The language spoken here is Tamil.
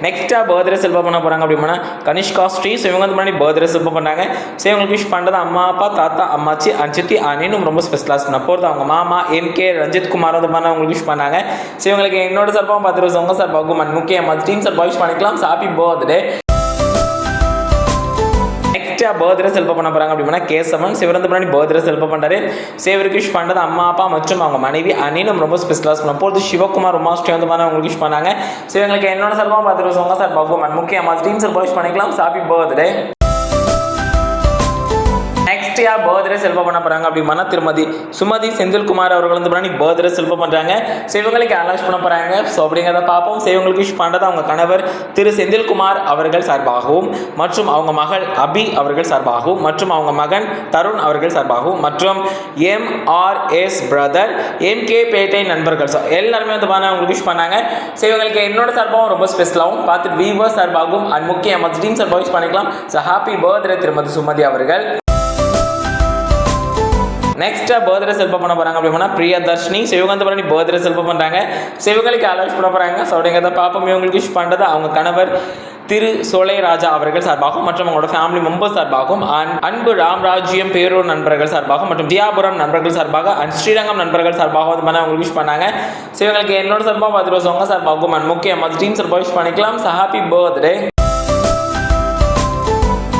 நெக்ஸ்ட்டாக பர்த்டே செல்வம் பண்ண போகிறாங்க அப்படின்னா கனிஷ்கா ஸ்ரீ ஸோ இவங்க வந்து முன்னாடி பர்த்டே செல்வம் பண்ணாங்க ஸோ இவங்களுக்கு விஷ் பண்ணுறது அம்மா அப்பா தாத்தா அம்மாச்சி அஞ்சித்தி அனினும் ரொம்ப ஸ்பெஷலாக பண்ண போகிறது அவங்க மாமா எம் கே ரஞ்சித் குமார் வந்து பண்ண அவங்களுக்கு விஷ் பண்ணாங்க ஸோ இவங்களுக்கு என்னோட சார்பாகவும் பார்த்துருவோம். ரூபா உங்கள் சார்பாகவும் அண்ட் முக்கிய டீம் சார்பாக விஷ் பண்ணிக்கலாம் ஹாப்பி பர்த்டே நெக்ஸ்ட்டாக பர்த்டே பண்ண போகிறாங்க அப்படின்னா கேசவன் சிவரந்து முன்னாடி பர்த்டே செல்ஃப பண்ணுறாரு சேவருக்கு விஷ் பண்ணுறது அம்மா அப்பா மற்றும் அவங்க மனைவி அனிலும் ரொம்ப ஸ்பெஷலாக பண்ண போகிறது சிவகுமார் உமா வந்து அவங்களுக்கு விஷ் பண்ணாங்க. ஸோ இவங்களுக்கு என்னோட செல்பம் பார்த்துட்டு ரூபா சார். சார்பாகவும் முக்கியமாக டீம் சார்பாக விஷ் பண்ணிக்கலாம். ஹாப்பி பர்த்டே நெக்ஸ்ட் யார் பர்த்டே செல்வ பண்ண போறாங்க அப்படின்னா திருமதி சுமதி செந்தில்குமார் அவர்கள் வந்து பண்ணி பர்த்டே செல்வ பண்றாங்க. ஸோ இவங்களுக்கு அனௌன்ஸ் பண்ண போறாங்க. ஸோ அப்படிங்கிறத பார்ப்போம். ஸோ இவங்களுக்கு விஷ் பண்ணுறது அவங்க கணவர் திரு செந்தில்குமார் அவர்கள் சார்பாகவும் மற்றும் அவங்க மகள் அபி அவர்கள் சார்பாகவும் மற்றும் அவங்க மகன் தருண் அவர்கள் சார்பாகவும் மற்றும் M R S brother M K பேட்டை நண்பர்கள் ஸோ எல்லாருமே வந்து பண்ண அவங்களுக்கு விஷ் பண்ணாங்க. ஸோ இவங்களுக்கு என்னோட சார்பாகவும் ரொம்ப ஸ்பெஷலாகவும் பார்த்துட்டு வீவர் சார்பாகவும் அண்ட் முக்கிய டீம் சார்பாக விஷ் பண்ணிக்கலாம். ஸோ ஹாப்பி பர்த்டே திருமதி சுமதி அவர்கள். நெக்ஸ்ட்டாக பர்த்டே செல்ப பண்ண போகிறாங்க அப்படின்னா பிரியா தர்ஷினி சிவகாந்த பரணி பர்த்டே செல்ப பண்ணுறாங்க ஸோ இவங்களுக்கு அலோஸ் பண்ண போகிறாங்க ஸோ அப்படிங்கிறத பாப்போம் இவங்களுக்கு விஷ் பண்ணுறது அவங்க கணவர் திரு சோலை ராஜா அவர்கள் சார்பாகவும் மற்றும் அவங்களோட ஃபேமிலி மெம்பர்ஸ் சார்பாகவும் அண்ட் அன்பு ராம்ராஜ்யம் பேரூர் நண்பர்கள் சார்பாக மற்றும் தியாபுரம் நண்பர்கள் சார்பாக அண்ட் ஸ்ரீரங்கம் நண்பர்கள் சார்பாக வந்து பண்ண அவங்களுக்கு விஷ் பண்ணாங்க. ஸோ இவங்களுக்கு என்னோட சார்பாக பத்து ரூபா சார்பாகவும் அண்ட் முக்கிய டீம் சார்பாக விஷ் பண்ணிக்கலாம். So happy birthday